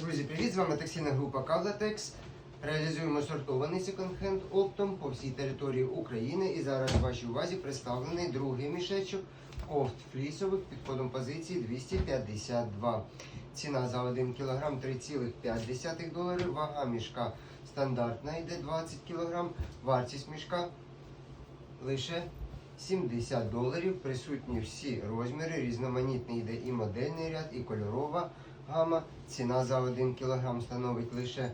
Друзі, привіт! З вами текстильна група Кавлатекс. Реалізуємо сортований секонд-хенд оптом по всій території України. І зараз в вашій увазі представлений другий мішечок кофт флісових під кодом позиції 252. Ціна за 1 кг 3,5 доларів. Вага мішка стандартна йде 20 кг. Вартість мішка лише 70 доларів. Присутні всі розміри. Різноманітний йде і модельний ряд, і кольорова гама. Ціна за 1 кг становить лише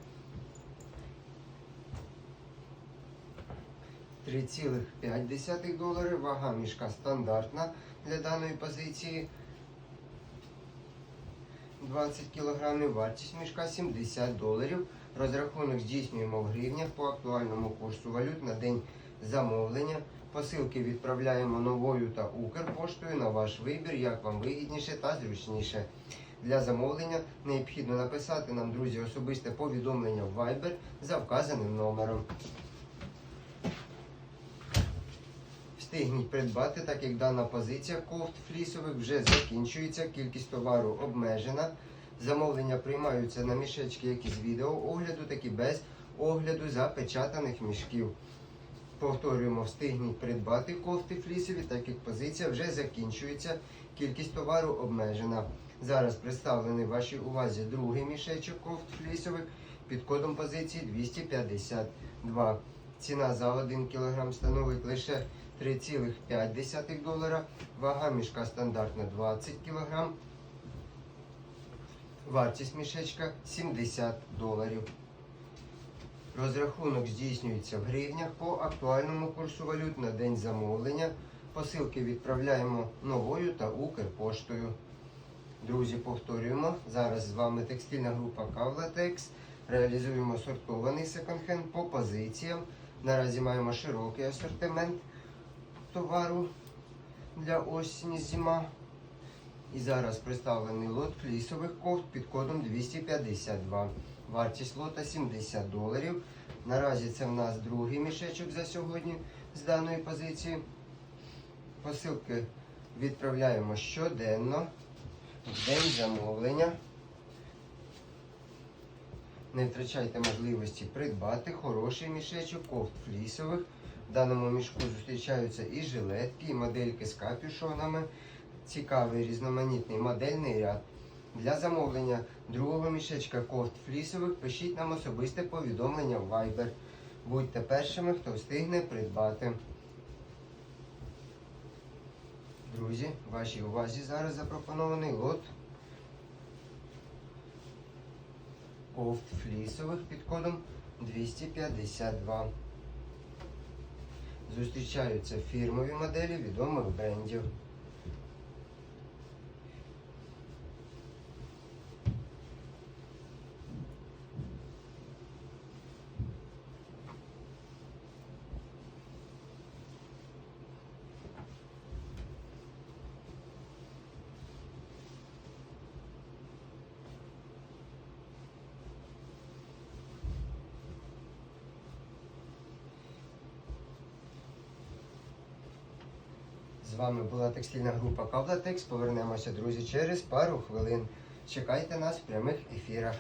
3,5 долари. Вага мішка стандартна для даної позиції. 20 кг, вартість мішка 70 доларів. Розрахунок здійснюємо в гривнях по актуальному курсу валют на день замовлення. Посилки відправляємо новою та Укрпоштою на ваш вибір, як вам вигідніше та зручніше. Для замовлення необхідно написати нам, друзі, особисте повідомлення в Viber за вказаним номером. Встигніть придбати, так як дана позиція кофт флісових вже закінчується, кількість товару обмежена. Замовлення приймаються на мішечки як із відео огляду, так і без огляду запечатаних мішків. Повторюємо, встигніть придбати кофти флісові, так як позиція вже закінчується, кількість товару обмежена. Зараз представлений вашій увазі другий мішечок кофт флісових під кодом позиції 252. Ціна за 1 кг становить лише 3,5 долара. Вага мішка стандартна 20 кг. Вартість мішечка 70 доларів. Розрахунок здійснюється в гривнях по актуальному курсу валют на день замовлення. Посилки відправляємо новою та Укрпоштою. Друзі, повторюємо. Зараз з вами текстильна група Кавлатекс. Реалізуємо сортований секонд-хенд по позиціям. Наразі маємо широкий асортимент товару для осені зима. І зараз представлений лот флісових кофт під кодом 252. Вартість лота 70 доларів. Наразі це в нас другий мішечок за сьогодні з даної позиції. Посилки відправляємо щоденно в день замовлення. Не втрачайте можливості придбати хороший мішечок кофт флісових. В даному мішку зустрічаються і жилетки, і модельки з капюшонами. Цікавий різноманітний модельний ряд. Для замовлення другого мішечка кофт флісових пишіть нам особисте повідомлення в Viber. Будьте першими, хто встигне придбати. Друзі, вашій увазі зараз запропонований лот кофт флісових під кодом 252. Зустрічаються фірмові моделі відомих брендів. З вами була текстильна група Кавлатекс. Повернемося, друзі, через пару хвилин. Чекайте нас в прямих ефірах.